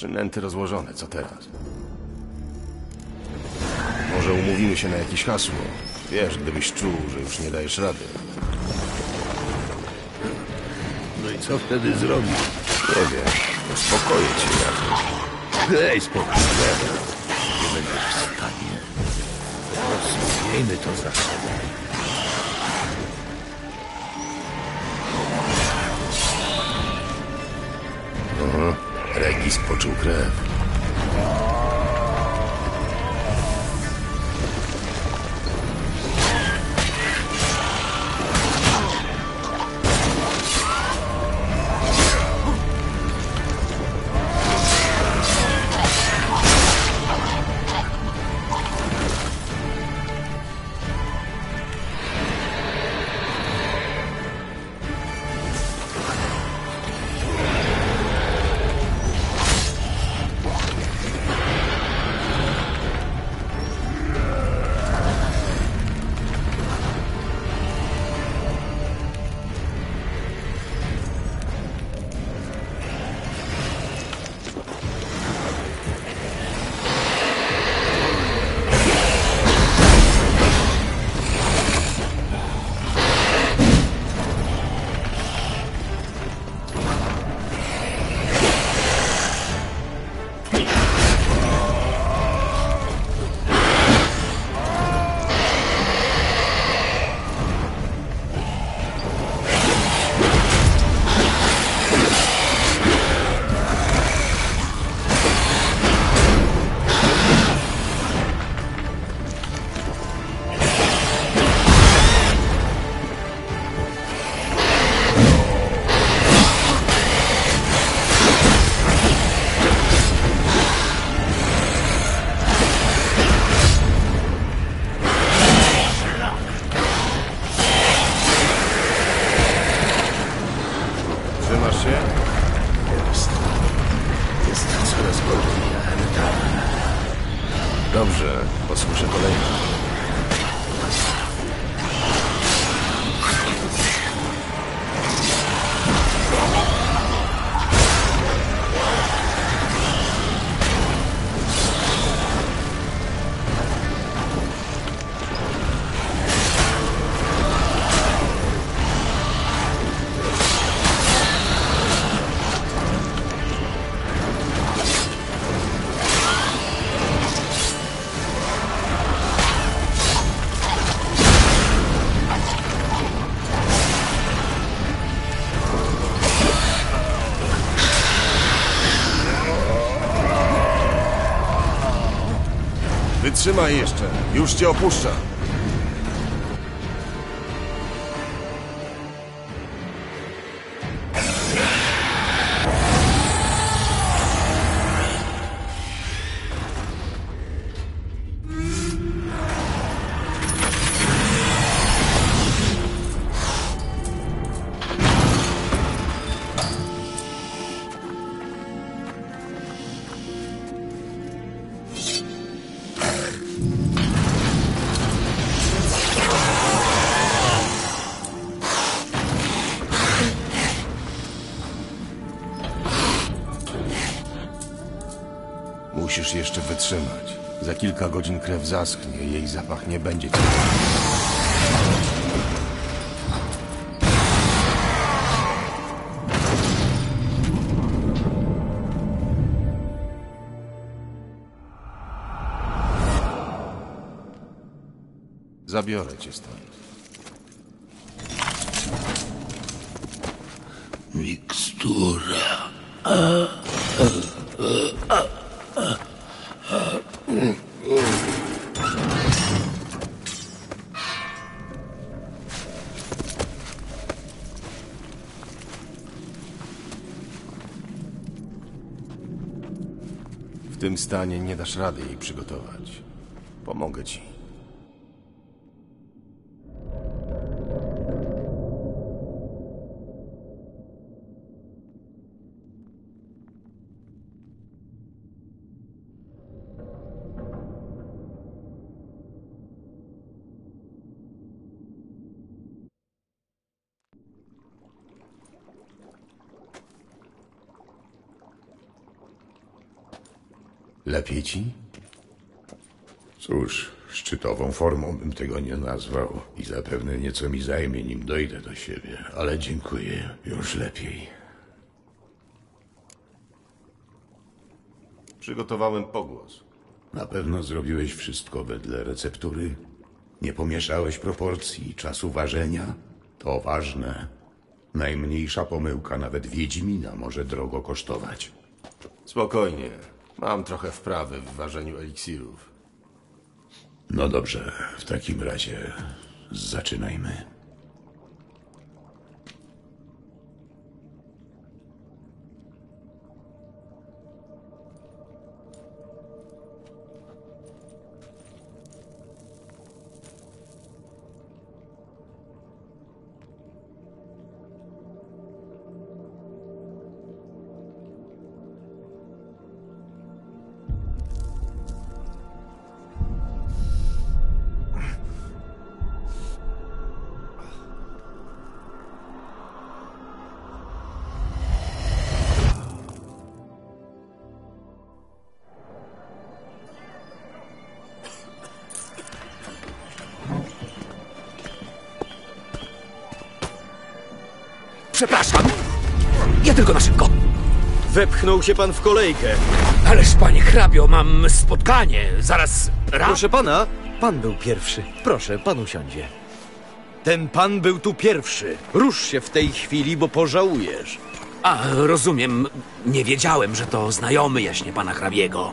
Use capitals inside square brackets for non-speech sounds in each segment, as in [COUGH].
Przynęty rozłożone, co teraz? Może umówimy się na jakieś hasło. Wiesz, gdybyś czuł, że już nie dajesz rady. No i co wtedy zrobić? Nie wiem, uspokoję cię jakoś. Daj spokój, Trevor. Nie będziesz w stanie. Miejmy to za sobą. Regis poczuł krew. Wytrzymaj jeszcze, już cię opuszczam. Musisz jeszcze wytrzymać. Za kilka godzin krew zaschnie, jej zapach nie będzie cię. Zabiorę cię stąd. Mikstura. W tym stanie nie dasz rady jej przygotować. Pomogę ci. Lepiej ci? Cóż, szczytową formą bym tego nie nazwał i zapewne nieco mi zajmie, nim dojdę do siebie, ale dziękuję, już lepiej. Przygotowałem pogłos. Na pewno zrobiłeś wszystko wedle receptury? Nie pomieszałeś proporcji czasu ważenia? To ważne. Najmniejsza pomyłka nawet Wiedźmina może drogo kosztować. Spokojnie. Mam trochę wprawy w ważeniu eliksirów. No dobrze, w takim razie zaczynajmy. Przepraszam. Ja tylko na szybko. Wepchnął się pan w kolejkę. Ależ panie hrabio, mam spotkanie. Zaraz raz. Proszę pana, pan był pierwszy. Proszę, pan usiądzie. Ten pan był tu pierwszy. Rusz się w tej chwili, bo pożałujesz. A, rozumiem. Nie wiedziałem, że to znajomy jaśnie pana hrabiego.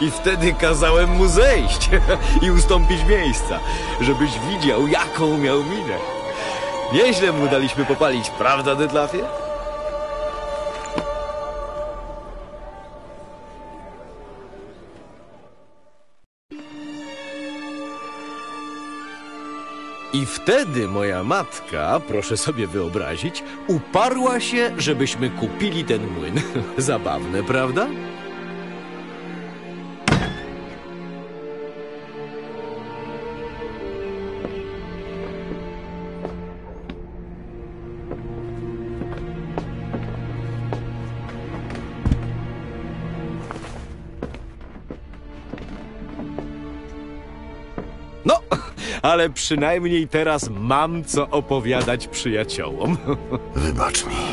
I wtedy kazałem mu zejść i ustąpić miejsca, żebyś widział, jaką miał minę. Nieźle mu daliśmy popalić, prawda, Detlafie? I wtedy moja matka, proszę sobie wyobrazić, uparła się, żebyśmy kupili ten młyn. [LAUGHS] Zabawne, prawda? Ale przynajmniej teraz mam co opowiadać przyjaciołom. Wybacz mi.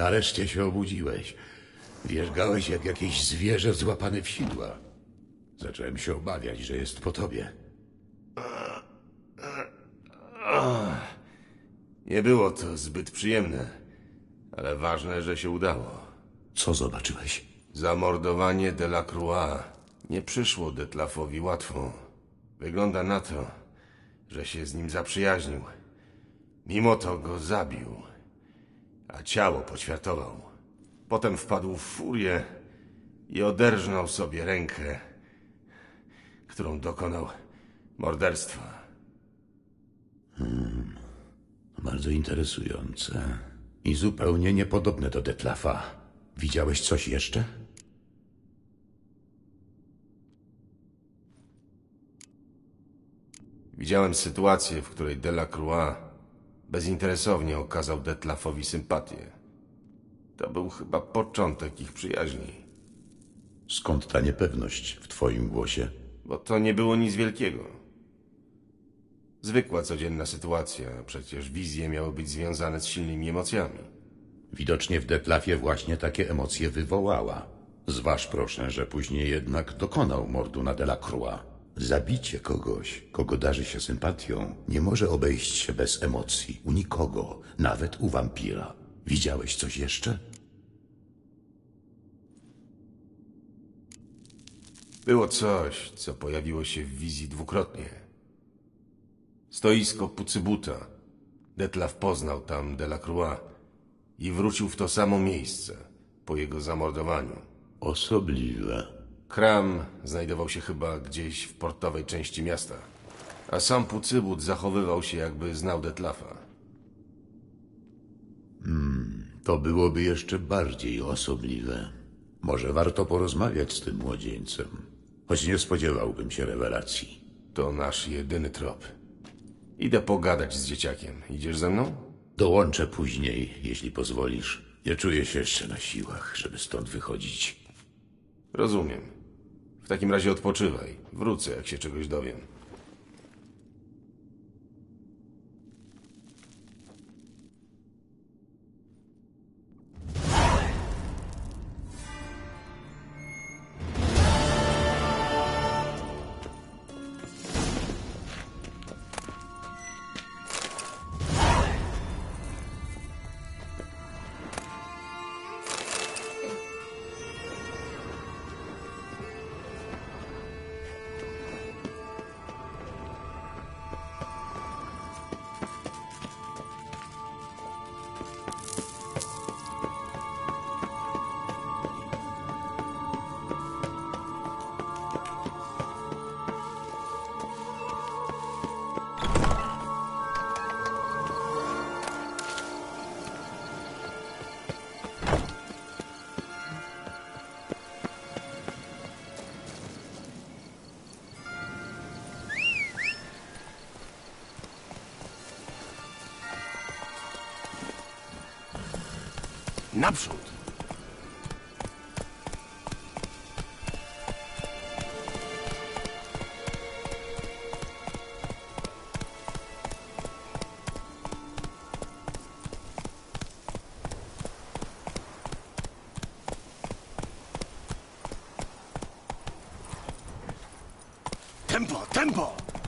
Nareszcie się obudziłeś. Wierzgałeś jak jakieś zwierzę złapane w sidła. Zacząłem się obawiać, że jest po tobie. Nie było to zbyt przyjemne, ale ważne, że się udało. Co zobaczyłeś? Zamordowanie Delacroix nie przyszło Detlafowi łatwo. Wygląda na to, że się z nim zaprzyjaźnił. Mimo to go zabił, a ciało poćwiartował. Potem wpadł w furię i oderżnął sobie rękę, którą dokonał morderstwa. Bardzo interesujące. I zupełnie niepodobne do Detlafa. Widziałeś coś jeszcze? Widziałem sytuację, w której Delacroix bezinteresownie okazał Detlafowi sympatię. To był chyba początek ich przyjaźni, Skąd ta niepewność w twoim głosie? bo to nie było nic wielkiego. Zwykła, codzienna sytuacja, przecież wizje miały być związane z silnymi emocjami. Widocznie w Detlafie właśnie takie emocje wywołała. Zważ proszę, że później jednak dokonał mordu na Delacroix. Zabicie kogoś, kogo darzy się sympatią, nie może obejść się bez emocji u nikogo, nawet u wampira. Widziałeś coś jeszcze? Było coś, co pojawiło się w wizji dwukrotnie. Stoisko Pucybuta. Detlaf poznał tam Delacroix i wrócił w to samo miejsce po jego zamordowaniu. Osobliwe. Kram znajdował się chyba gdzieś w portowej części miasta, a sam Pucybut zachowywał się jakby znał Detlafa. To byłoby jeszcze bardziej osobliwe. Może warto porozmawiać z tym młodzieńcem, choć nie spodziewałbym się rewelacji. To nasz jedyny trop. Idę pogadać z dzieciakiem. Idziesz ze mną? Dołączę później, jeśli pozwolisz. Nie czuję się jeszcze na siłach, żeby stąd wychodzić. Rozumiem. W takim razie odpoczywaj. Wrócę, jak się czegoś dowiem. Naprzód! Tempo, tempo!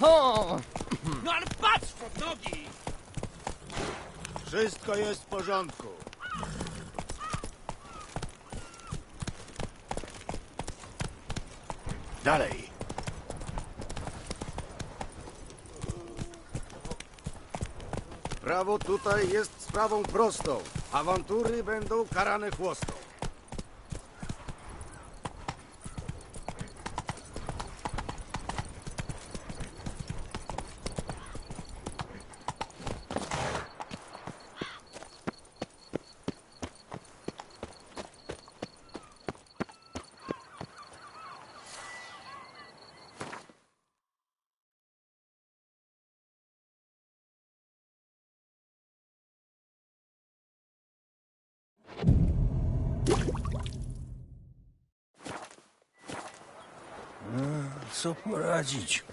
O! No ale patrz pod nogi! Wszystko jest w porządku. Dalej! Prawo tutaj jest sprawą prostą. Awantury będą karane chłostą. Co poradzić?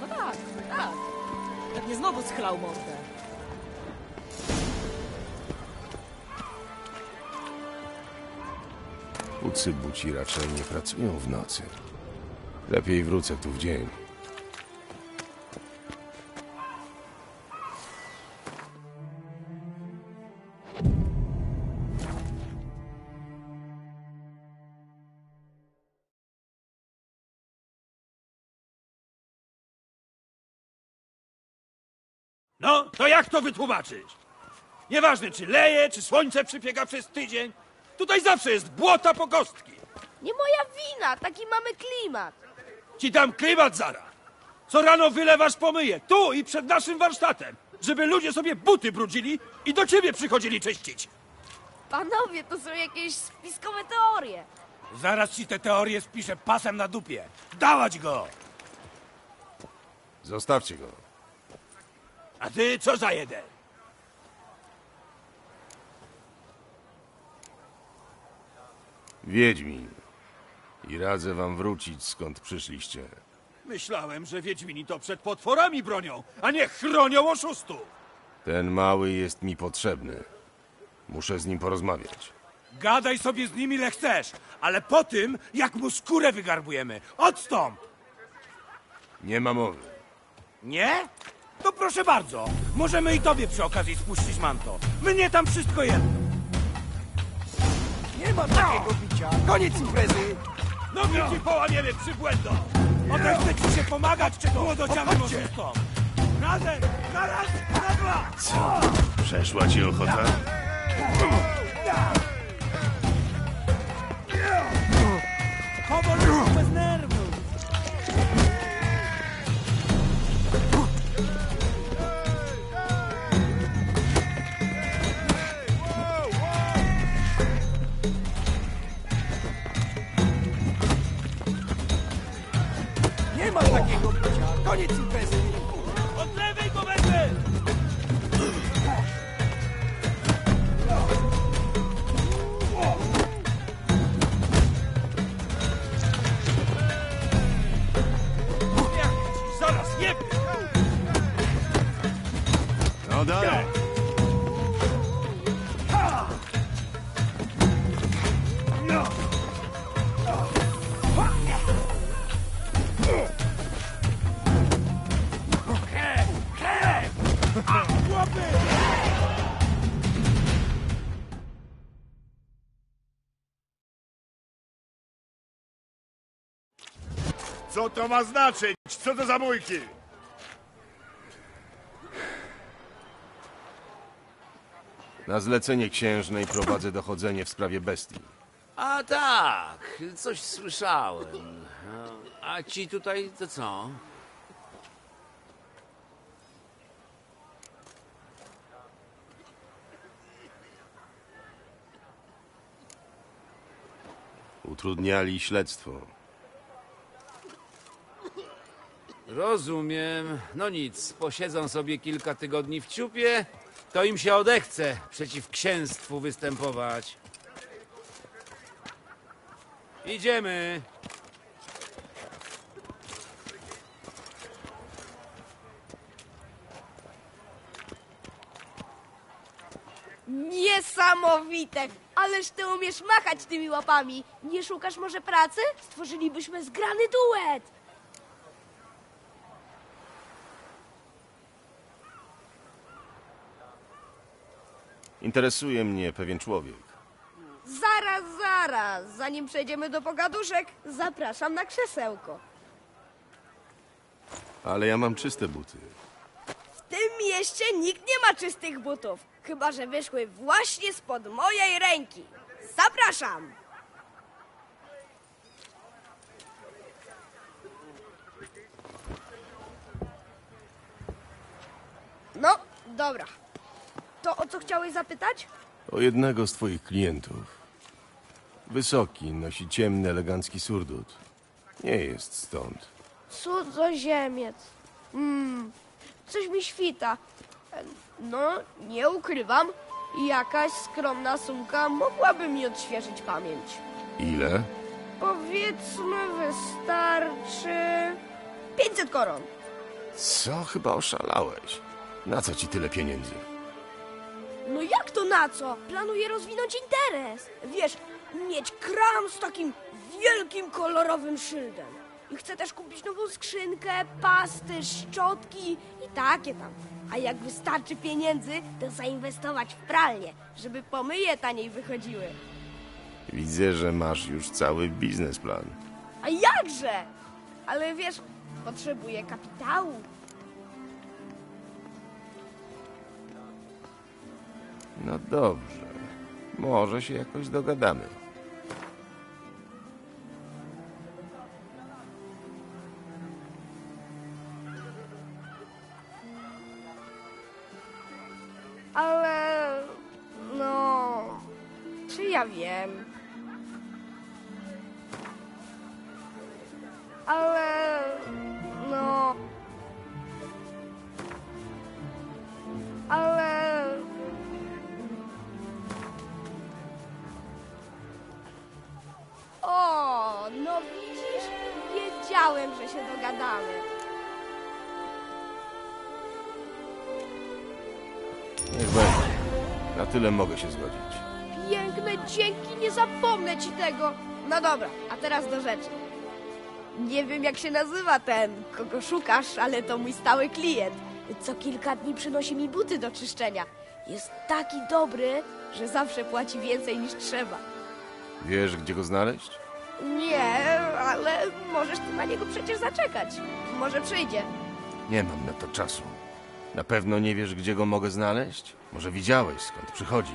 No tak, tak. Pewnie znowu schlał mordę. Ucybuci raczej nie pracują w nocy. Lepiej wrócę tu w dzień. No, to jak to wytłumaczyć? Nieważne, czy leje, czy słońce przypiega przez tydzień. Tutaj zawsze jest błota po kostki. Nie moja wina, taki mamy klimat. Ci dam klimat zara. Co rano wylewasz pomyje, tu i przed naszym warsztatem, żeby ludzie sobie buty brudzili i do ciebie przychodzili czyścić. Panowie, to są jakieś spiskowe teorie. Zaraz ci te teorie spiszę pasem na dupie. Dawać go! Zostawcie go. A ty co za jeden? Wiedźmin. I radzę wam wrócić skąd przyszliście. Myślałem, że Wiedźmini to przed potworami bronią, a nie chronią oszustów. Ten mały jest mi potrzebny. Muszę z nim porozmawiać. Gadaj sobie z nim ile chcesz, ale po tym, jak mu skórę wygarbujemy. Odstąp! Nie ma mowy. Nie? To proszę bardzo. Możemy i tobie przy okazji spuścić manto. Mnie tam wszystko jedno. Nie ma takiego bicia. Koniec imprezy. Nogi ci połamiemy przy błędo. Potem chce ci się pomagać, czy głodociamy oszustom. Razem, na raz, na dwa. Co? Przeszła ci ochota? Co to ma znaczyć? Co to za bójki? Na zlecenie księżnej prowadzę dochodzenie w sprawie bestii. A tak, coś słyszałem. A ci tutaj to co? Utrudniali śledztwo. Rozumiem. No nic, posiedzą sobie kilka tygodni w ciupie, to im się odechce przeciw księstwu występować. Idziemy. Niesamowite! Ależ ty umiesz machać tymi łapami. Nie szukasz może pracy? Stworzylibyśmy zgrany duet. Interesuje mnie pewien człowiek. Zaraz, zaraz. Zanim przejdziemy do pogaduszek, zapraszam na krzesełko. Ale ja mam czyste buty. W tym mieście nikt nie ma czystych butów. Chyba, że wyszły właśnie spod mojej ręki. Zapraszam! No, dobra. To o co chciałeś zapytać? O jednego z twoich klientów. Wysoki, nosi ciemny, elegancki surdut. Nie jest stąd. Cudzoziemiec. Hmm, coś mi świta. No, nie ukrywam, jakaś skromna sumka mogłaby mi odświeżyć pamięć. Ile? Powiedzmy, wystarczy 500 koron. Co? Chyba oszalałeś. Na co ci tyle pieniędzy? No jak to na co? Planuję rozwinąć interes. Wiesz, mieć kram z takim wielkim kolorowym szyldem. I chcę też kupić nową skrzynkę, pasty, szczotki i takie tam. A jak wystarczy pieniędzy, to zainwestować w pralnię, żeby pomyje taniej wychodziły. Widzę, że masz już cały biznesplan. A jakże? Ale wiesz, potrzebuję kapitału. No dobrze. Może się jakoś dogadamy. Tyle mogę się zgodzić. Piękne dzięki, nie zapomnę ci tego. No dobra, a teraz do rzeczy. Nie wiem jak się nazywa ten, kogo szukasz, ale to mój stały klient. Co kilka dni przynosi mi buty do czyszczenia. Jest taki dobry, że zawsze płaci więcej niż trzeba. Wiesz, gdzie go znaleźć? Nie, ale możesz ty na niego przecież zaczekać. Może przyjdzie. Nie mam na to czasu. Na pewno nie wiesz, gdzie go mogę znaleźć? Może widziałeś, skąd przychodzi?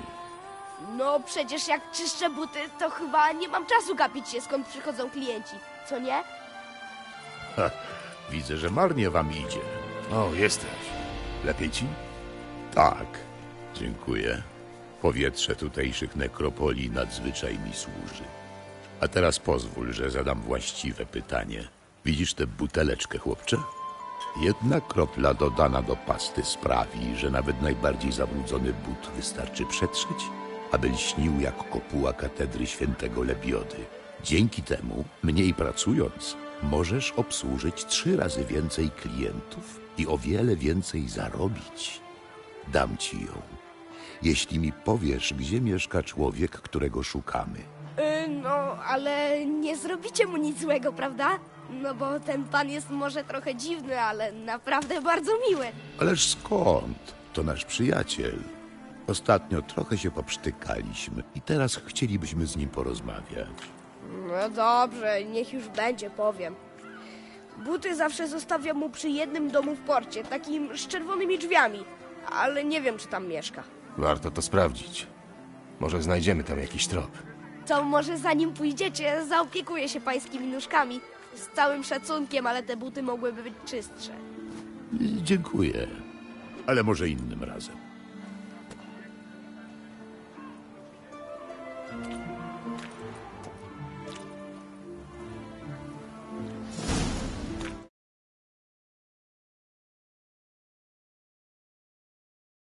No przecież jak czyszczę buty, to chyba nie mam czasu gapić się skąd przychodzą klienci. Co nie? Ha, widzę, że marnie wam idzie. O, jesteś. Lepiej ci? Tak, dziękuję. Powietrze tutejszych nekropolii nadzwyczaj mi służy. A teraz pozwól, że zadam właściwe pytanie. Widzisz tę buteleczkę, chłopcze? Jedna kropla dodana do pasty sprawi, że nawet najbardziej zabrudzony but wystarczy przetrzeć, aby lśnił jak kopuła katedry świętego Lebiody. Dzięki temu, mniej pracując, możesz obsłużyć trzy razy więcej klientów i o wiele więcej zarobić. Dam ci ją. Jeśli mi powiesz, gdzie mieszka człowiek, którego szukamy. Y, no, ale nie zrobicie mu nic złego, prawda? No bo ten pan jest może trochę dziwny, ale naprawdę bardzo miły. Ależ skąd? To nasz przyjaciel. Ostatnio trochę się poprztykaliśmy i teraz chcielibyśmy z nim porozmawiać. No dobrze, niech już będzie, powiem. Buty zawsze zostawiam mu przy jednym domu w porcie, takim z czerwonymi drzwiami, ale nie wiem, czy tam mieszka. Warto to sprawdzić. Może znajdziemy tam jakiś trop. To może zanim pójdziecie, zaopiekuję się pańskimi nóżkami. Z całym szacunkiem, ale te buty mogłyby być czystsze. Dziękuję, ale może innym razem.